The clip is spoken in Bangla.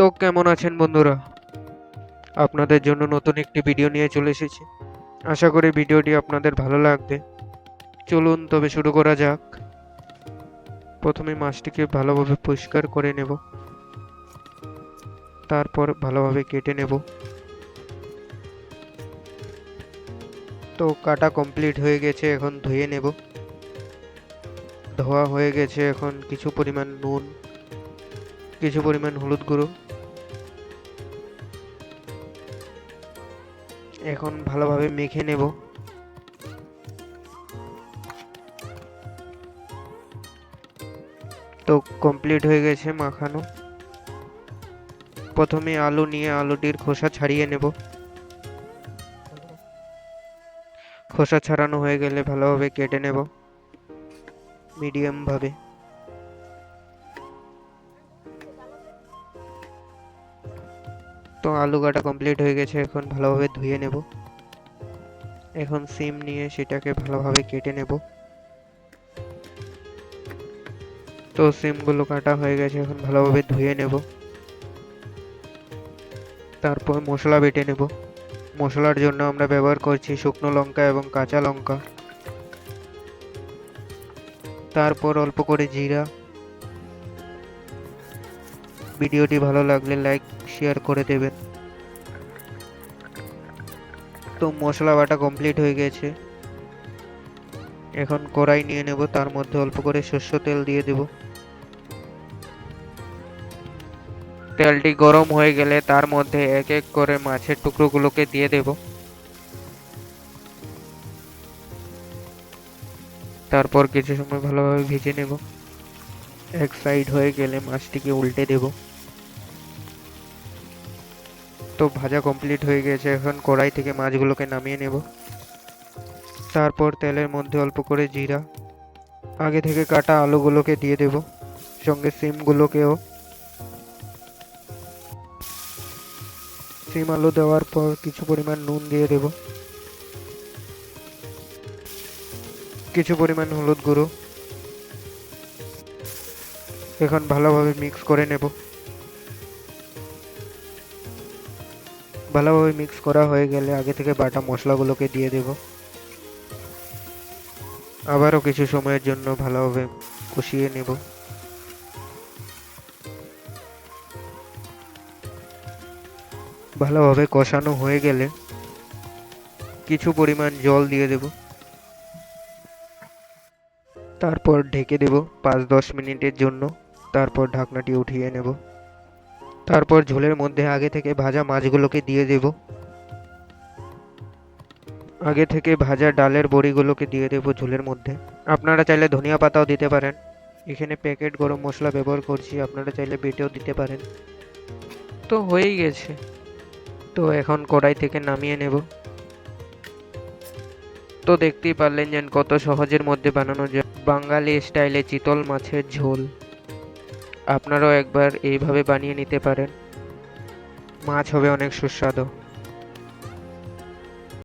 তো কেমন আছেন বন্ধুরা? আপনাদের জন্য নতুন একটি ভিডিও নিয়ে চলে এসেছি। আশা করি ভিডিওটি আপনাদের ভালো লাগবে। চলুন তবে শুরু করা যাক। প্রথমে মাছটিকে ভালোভাবে পরিষ্কার করে নেব। তারপর ভালোভাবে কেটে নেব। তো কাটা কমপ্লিট হয়ে গেছে, এখন ধুয়ে নেব। ধোয়া হয়ে গেছে, এখন কিছু পরিমাণ নুন কিছু পরিমাণ হলুদ গুঁড়ো। এখন ভালোভাবে মেখে নেব। তো কমপ্লিট হয়ে গেছে মাখানো। প্রথমে আলু নিয়ে আলুটির খোসা ছাড়িয়ে নেব। খোসা ছাড়ানো হয়ে গেলে ভালোভাবে কেটে নেব। মিডিয়াম ভাবে। তো আলু কাটা কমপ্লিট হয়ে গেছে, এখন ভালোভাবে ধুয়ে নেব। এখন সিম নিয়ে সেটাকে ভালোভাবে কেটে নেব। তো সিমগুলো কাটা হয়ে গেছে, এখন ভালোভাবে ধুয়ে নেব। তারপর মশলা বেটে নেব। মশলার জন্য আমরা ব্যবহার করছি শুকনো লঙ্কা এবং কাঁচা লঙ্কা। তারপর অল্প করে জিরা। ভিডিওটি ভালো লাগলে লাইক, শেয়ার করে দেবেন। তো মশলা বাটা কমপ্লিট হয়ে গেছে। এখন কড়াই নিয়ে নেব, তার মধ্যে অল্প করে সর্ষে তেল দিয়ে দেব। তেলটি গরম হয়ে গেলে তার মধ্যে এক এক করে মাছের টুকরোগুলোকে দিয়ে দেব। তারপর কিছু সময় ভালোভাবে ভেজে নেব। এক সাইড হয়ে গেলে মাছটিকে উল্টে দেব। তো ভাজা কমপ্লিট হয়ে গেছে। এখন কড়াই থেকে মাছগুলোকে নামিয়ে নেব। তারপর তেলের মধ্যে অল্প করে জিরা। আগে থেকে কাটা আলুগুলোকে দিয়ে দেব। সঙ্গে সিমগুলোকেও। সিম আলু দেওয়ার পর কিছু পরিমাণ নুন দিয়ে দেব। কিছু পরিমাণ হলুদ গুঁড়ো। এখন ভালোভাবে মিক্স করে নেব। ভালোভাবে মিক্স করা হয়ে গেলে আগে থেকে বাটা মশলাগুলোকে দিয়ে দেব। আবারও কিছু সময়ের জন্য ভালোভাবে কষিয়ে নেব। ভালোভাবে কষানো হয়ে গেলে কিছু পরিমাণ জল দিয়ে দেব। তারপর ঢেকে দেব পাঁচ দশ মিনিটের জন্য। তারপর ঢাকনাটি উঠিয়ে নেব। তারপর ঝোলের মধ্যে আগে থেকে ভাজা মাছগুলোকে দিয়ে দেব। আগে থেকে ভাজা ডালের বড়িগুলোকে দিয়ে দেব ঝোলের মধ্যে। আপনারা চাইলে ধনিয়া পাতাও দিতে পারেন। এখানে প্যাকেট গরম মশলা ব্যবহার করছি, আপনারা চাইলে বেটেও দিতে পারেন। তো হয়েই গেছে। তো এখন কড়াই থেকে নামিয়ে নেব। তো দেখতেই পারলেন যেন কত সহজের মধ্যে বানানো যায়। বাঙালি স্টাইলে চিতল মাছের ঝোল। আপনারাও একবার এইভাবে বানিয়ে নিতে পারেন। মাছ হবে অনেক সুস্বাদু।